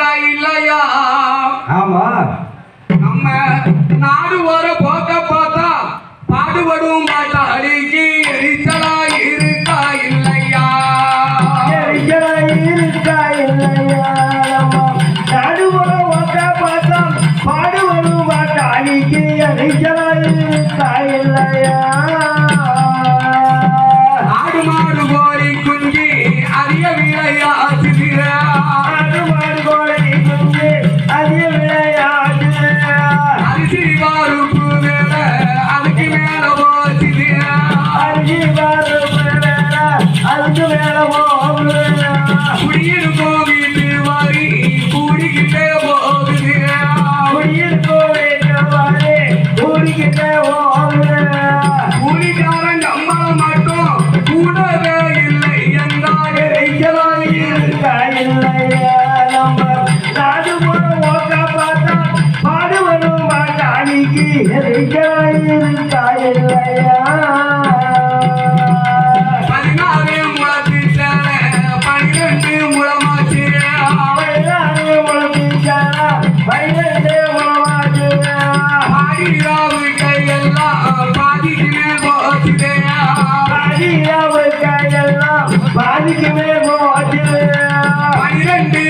இருக்கா இல்லையா? ஆமா. நம்ம நாடு வர போக்க பார்த்தா பாடுபடும் பாட்டாளிக்கு எரிச்சலா இருக்கா இல்லையா? எரிச்சலா இருக்கா இல்லையா? நாடு வர போக்க அவள Irandi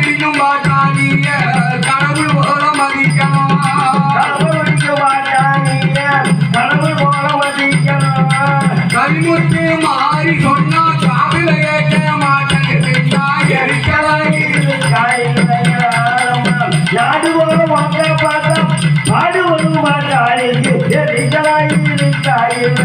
ஒன்றிக்கும் மாட்டாதீங்க கடவுள் போல மதிக்கணும் கடவுளுக்கு மாட்டாதீங்க கடவுள் போல மதிக்கணும் கவிமுத்து மாறி சொன்னா காவில ஏற்க மாட்டேங்குதுங்களா எரிக்கலாம் யாரு போல வாங்க பார்த்தா பாடுவது மாட்டாயிருக்கு எரிக்கலாயிருக்காயிருக்க